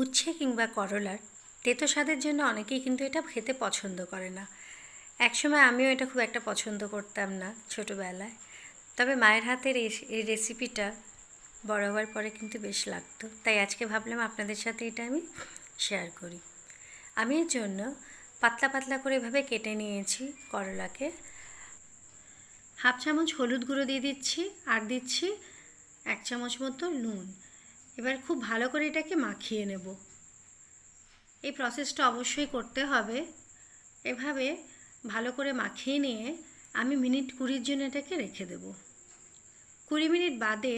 উচ্ছে কিংবা করলার, তেতো স্বাদের জন্য অনেকেই কিন্তু এটা খেতে পছন্দ করে না। একসময় আমিও এটা খুব একটা পছন্দ করতাম না ছোটোবেলায়। তবে মায়ের হাতের এই রেসিপিটা বড় হওয়ার পরে কিন্তু বেশ লাগতো। তাই আজকে ভাবলাম আপনাদের সাথে এটা আমি শেয়ার করি। আমি এর জন্য পাতলা পাতলা করে এভাবে কেটে নিয়েছি করলাকে। হাফ চামচ হলুদ গুঁড়ো দিয়ে দিচ্ছি, আর দিচ্ছি এক চামচ মতো নুন। এবার খুব ভালো করে এটাকে মাখিয়ে নেব। এই প্রসেসটা অবশ্যই করতে হবে। এভাবে ভালো করে মাখিয়ে নিয়ে আমি মিনিট কুড়ির জন্য এটাকে রেখে দেব। কুড়ি মিনিট বাদে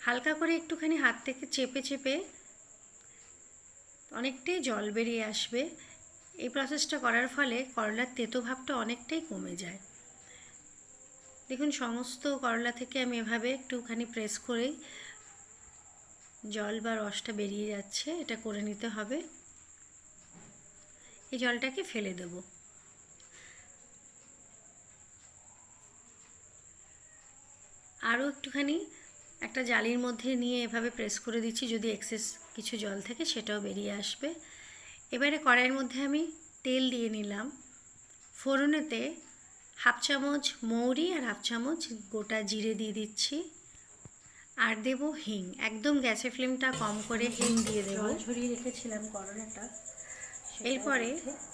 হালকা করে একটুখানি হাত থেকে চেপে চেপে অনেকটাই জল বেরিয়ে আসবে। এই প্রসেসটা করার ফলে করলার তেতো ভাবটা অনেকটাই কমে যায়। দেখুন, সমস্ত করলা থেকে আমি এভাবে একটুখানি প্রেস করেই জল বা রসটা বেরিয়ে যাচ্ছে, এটা করে নিতে হবে। এই জলটাকে ফেলে দেব। আরও একটুখানি একটা জালির মধ্যে নিয়ে এভাবে প্রেস করে দিচ্ছি, যদি এক্সেস কিছু জল থাকে সেটাও বেরিয়ে আসবে। এবারে কড়াইয়ের মধ্যে আমি তেল দিয়ে নিলাম। ফোড়নেতে হাফ চামচ মৌরি আর হাফ চামচ গোটা জিরে দিয়ে দিচ্ছি। আর দেব হিং। একদম গ্যাসের ফ্লেমটা কম করে হিং দিয়ে দেব। ঝরিয়ে রেখেছিলাম করলাটা। এরপরে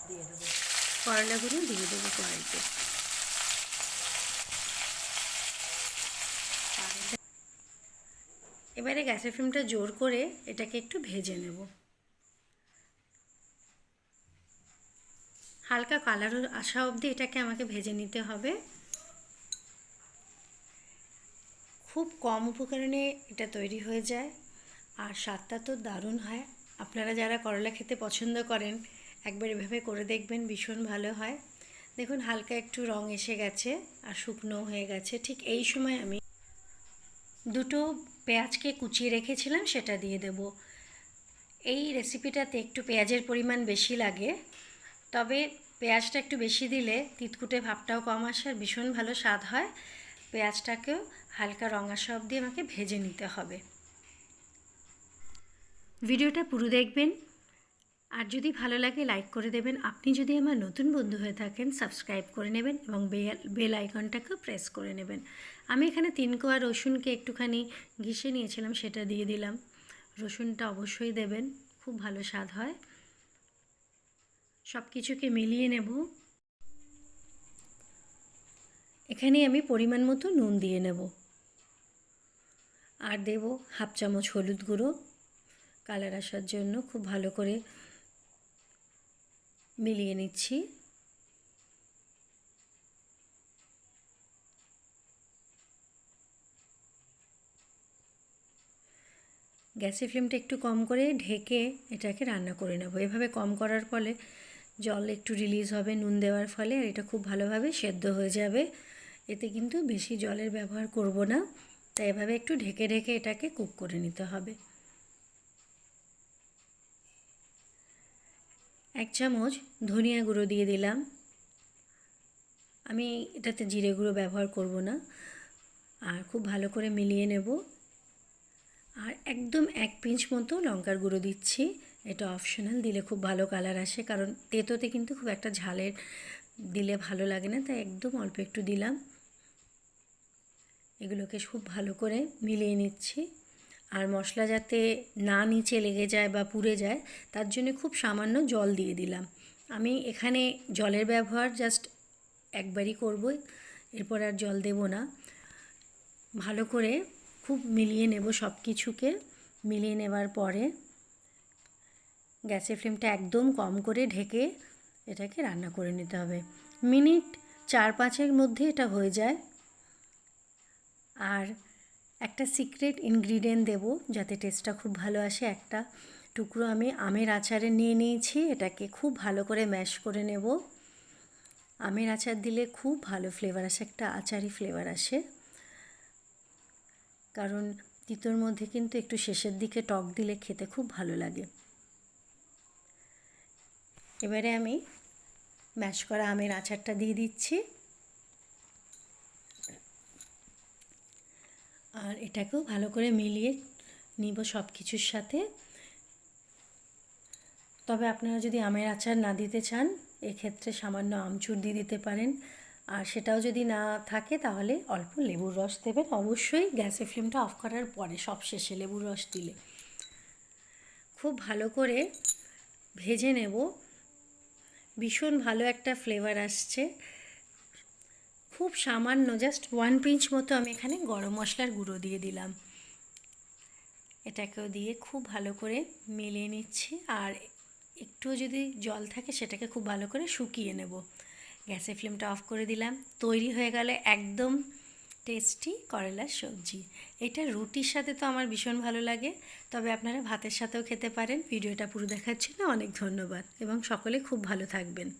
দিয়ে দেবো। করলাগুলো দিয়ে দেবো কড়াইতে। এবারে গ্যাসের ফ্লেমটা জোর করে এটাকে একটু ভেজে নেব। হালকা কালার আসা অবধি এটাকে আমাকে ভেজে নিতে হবে। খুব কম উপকরণে এটা তৈরি হয়ে যায় আর স্বাদটা তো দারুণ হয়। আপনারা যারা করলা খেতে পছন্দ করেন, একবার এভাবে করে দেখবেন ভীষণ ভালো হয়। দেখুন, হালকা একটু রং এসে গেছে আর শুকনো হয়ে গেছে। ঠিক এই সময় আমি দুটো পেঁয়াজকে কুচিয়ে রেখেছিলাম, সেটা দিয়ে দেব। এই রেসিপিটাতে একটু পেঁয়াজের পরিমাণ বেশি লাগে। তবে পেঁয়াজটা একটু বেশি দিলে তিতকুটে ভাবটাও কম আসে আর ভীষণ ভালো স্বাদ হয়। পেঁয়াজটাকেও হালকা রঙ আসা অবধি আমাকে ভেজে নিতে হবে। ভিডিওটা পুরো দেখবেন। আর যদি ভালো লাগে লাইক করে দেবেন। আপনি যদি আমার নতুন বন্ধু হয়ে থাকেন, সাবস্ক্রাইব করে নেবেন এবং বেল আইকনটাকেও প্রেস করে নেবেন। আমি এখানে তিন কোয়া রসুনকে একটুখানি ঘিষে নিয়েছিলাম, সেটা দিয়ে দিলাম। রসুনটা অবশ্যই দেবেন, খুব ভালো স্বাদ হয়। সব কিছুকে মিলিয়ে নেব। এখানে আমি পরিমাণ মতো নুন দিয়ে নেব। আর দেব হাফ চামচ হলুদ গুঁড়ো। কালার আসার জন্য খুব ভালো করে মিলিয়ে নিচ্ছি। গ্যাসের ফ্লেমটা একটু কম করে ঢেকে এটাকে রান্না করে নেব। এভাবে কম করার ফলে জল একটু রিলিজ হবে নুন দেওয়ার ফলে আর এটা খুব ভালোভাবে সেদ্ধ হয়ে যাবে। এতে কিন্তু বেশি জলের ব্যবহার করব না, তাই এভাবে একটু ঢেকে ঢেকে এটাকে কুক করে নিতে হবে। এক চামচ ধনিয়া গুঁড়ো দিয়ে দিলাম। আমি এটাতে জিরে গুঁড়ো ব্যবহার করব না, আর খুব ভালো করে মিলিয়ে নেব। আর একদম এক পিঞ্চ মতো লঙ্কার গুঁড়ো দিচ্ছি। এটা অপশনাল দিলে খুব ভালো কালার আসে। কারণ তেতোতে কিন্তু খুব একটা ঝালের দিলে ভালো লাগে না, তাই একদম অল্প একটু দিলাম। এগুলোকে খুব ভালো করে মিলিয়ে নিচ্ছি। আর মশলা যাতে না নিচে লেগে যায় বা পুড়ে যায়, তার জন্য খুব সামান্য জল দিয়ে দিলাম। আমি এখানে জলের ব্যবহার জাস্ট একবারই করব, এরপর আর জল দেব না। ভালো করে খুব মিলিয়ে নেব সব কিছুকে মিলিয়ে নেবার পরে গ্যাসের ফ্লেমটা একদম কম করে ঢেকে এটাকে রান্না করে নিতে হবে। মিনিট চার পাঁচের মধ্যে এটা হয়ে যায়। আর একটা সিক্রেট ইনগ্রিডিয়েন্ট দেবো যাতে টেস্টটা খুব ভালো আসে। একটা টুকরো আমি আমের আচারে নিয়ে নিয়েছি, এটাকে খুব ভালো করে ম্যাশ করে নেব। আমের আচার দিলে খুব ভালো ফ্লেভার আসে, একটা আচারি ফ্লেভার আসে। কারণ তিতোর মধ্যে কিন্তু একটু শেষের দিকে টক দিলে খেতে খুব ভালো লাগে। এবারে আমি ম্যাশ করা আমের আচারটা দিয়ে দিচ্ছি। আর এটাকেও ভালো করে মিলিয়ে নিব সব কিছুর সাথে। তবে আপনারা যদি আমের আচার না দিতে চান, এক্ষেত্রে সামান্য আমচুর দিয়ে দিতে পারেন। আর সেটাও যদি না থাকে, তাহলে অল্প লেবুর রস দেবেন। অবশ্যই গ্যাসের ফ্লেমটা অফ করার পরে সব শেষে লেবুর রস দিলে। খুব ভালো করে ভেজে নেব। ভীষণ ভালো একটা ফ্লেভার আসছে। খুব সামান্য জাস্ট ওয়ান পিঞ্চ মতো আমি এখানে গরম মশলার গুঁড়ো দিয়ে দিলাম। এটাকেও দিয়ে খুব ভালো করে মিলিয়ে নিচ্ছি, আর একটু যদি জল থাকে সেটাকে খুব ভালো করে শুকিয়ে নেব। গ্যাসের ফ্লেমটা অফ করে দিলাম। তৈরি হয়ে গেলে একদম টেস্টি করলার সবজি। এটা রুটির সাথে তো আমার ভীষণ ভালো লাগে। তবে আপনারা ভাতের সাথেও খেতে পারেন। ভিডিওটা পুরো দেখার জন্য অনেক ধন্যবাদ এবং সকলে খুব ভালো থাকবেন।